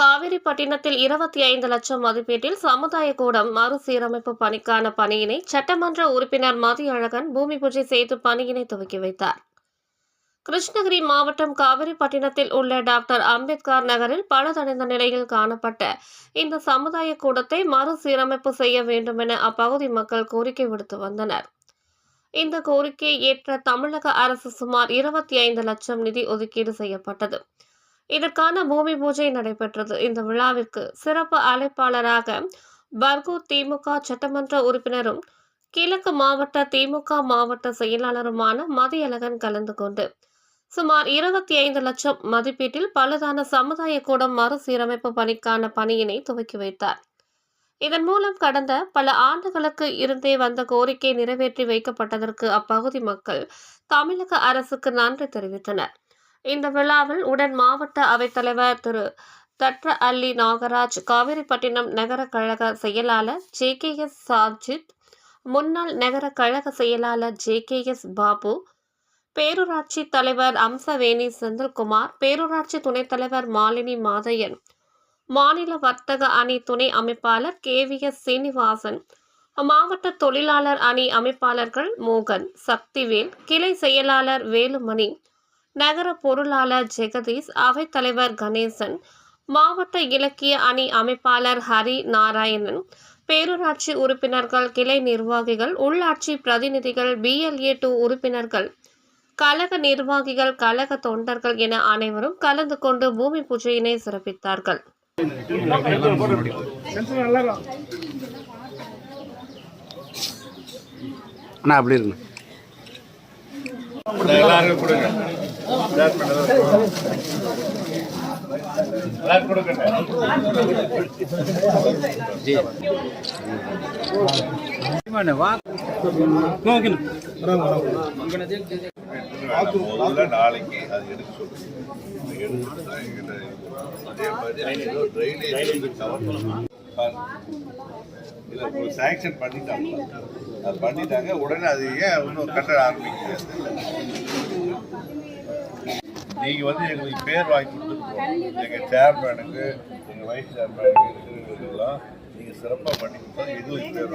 காவிரிப்பட்டினத்தில் இருபத்தி ஐந்து லட்சம் மதிப்பீட்டில் சமுதாய கூடம் மறுசீரமைப்பு பணிக்கான பணியினை சட்டமன்ற உறுப்பினர் மதியழகன் பூமி பூஜை செய்து பணியினை துவக்கி வைத்தார். கிருஷ்ணகிரி மாவட்டம் காவிரிப்பட்டினத்தில் உள்ள டாக்டர் அம்பேத்கர் நகரில் பழுதடைந்த நிலையில் காணப்பட்ட இந்த சமுதாய கூடத்தை மறுசீரமைப்பு செய்ய வேண்டும் என அப்பகுதி மக்கள் கோரிக்கை விடுத்து வந்தனர். இந்த கோரிக்கையை ஏற்ற தமிழக அரசு சுமார் இருபத்தி ஐந்து லட்சம் நிதி ஒதுக்கீடு செய்யப்பட்டது. இதற்கான பூமி பூஜை நடைபெற்றது. இந்த விழாவிற்கு சிறப்பு அழைப்பாளராக பர்கூ திமுக சட்டமன்ற உறுப்பினரும் கிழக்கு மாவட்ட திமுக மாவட்ட செயலாளருமான மதியழகன் கலந்து கொண்டு சுமார் இருபத்தி ஐந்து லட்சம் மதிப்பீட்டில் பழுதான சமுதாய கூடம் மறுசீரமைப்பு பணிக்கான பணியினை துவக்கி வைத்தார். இதன் மூலம் கடந்த பல ஆண்டுகளுக்கு இருந்தே வந்த கோரிக்கை நிறைவேற்றி வைக்கப்பட்டதற்கு அப்பகுதி மக்கள் தமிழக அரசுக்கு நன்றி தெரிவித்தனர். இந்த விழாவில் உடன் மாவட்ட அவைத்தலைவர் திரு தட்ர அள்ளி நாகராஜ் காவிரிப்பட்டினம் நகர கழக செயலாளர் ஜே கே எஸ் சாஜித் முன்னாள் நகர கழக செயலாளர் ஜே கே எஸ் பாபு பேரூராட்சி தலைவர் அம்சவேணி செந்தில்குமார் பேரூராட்சி துணைத் தலைவர் மாலினி மாதையன் மாநில வர்த்தக அணி துணை அமைப்பாளர் கே வி எஸ் சீனிவாசன் மாவட்ட தொழிலாளர் அணி அமைப்பாளர்கள் மோகன் சக்திவேல் கிளை செயலாளர் வேலுமணி நகர பொருளாளர் ஜெகதீஷ் அவைத்தலைவர் கணேசன் மாவட்ட இலக்கிய அணி அமைப்பாளர் ஹரி நாராயணன் பேரூராட்சி உறுப்பினர்கள் கிளை நிர்வாகிகள் உள்ளாட்சி பிரதிநிதிகள் பிஎல்ஏ டூ உறுப்பினர்கள் கழக நிர்வாகிகள் கழக தொண்டர்கள் என அனைவரும் கலந்து கொண்டு பூமி பூஜையினை சிறப்பித்தார்கள். அப்படி முதல்ல நாளைக்கு அது எடுக்க சொல்லுங்க எடுத்துட்டு தான் எங்கிட்ட அதே மாதிரி ஏதோ drainage cover பண்ணணும். இல்ல ஒரு சாங்ஷன் பண்ணிட்டாங்க. அது பண்ணிட்டாங்க. உடனே அது ஏன் இன்னும் கட்ட ஆரம்பிக்கிறது நீங்கள் வந்து எங்களுக்கு பேர் வாங்கி கொடுத்துருக்கோம் எங்கள் சேர்மேனுக்கு எங்கள் வைஸ் சேர்மேனுக்கு எல்லாம் நீங்க சிறப்பா பண்ணி கொடுத்தா எங்களுக்கு பேர்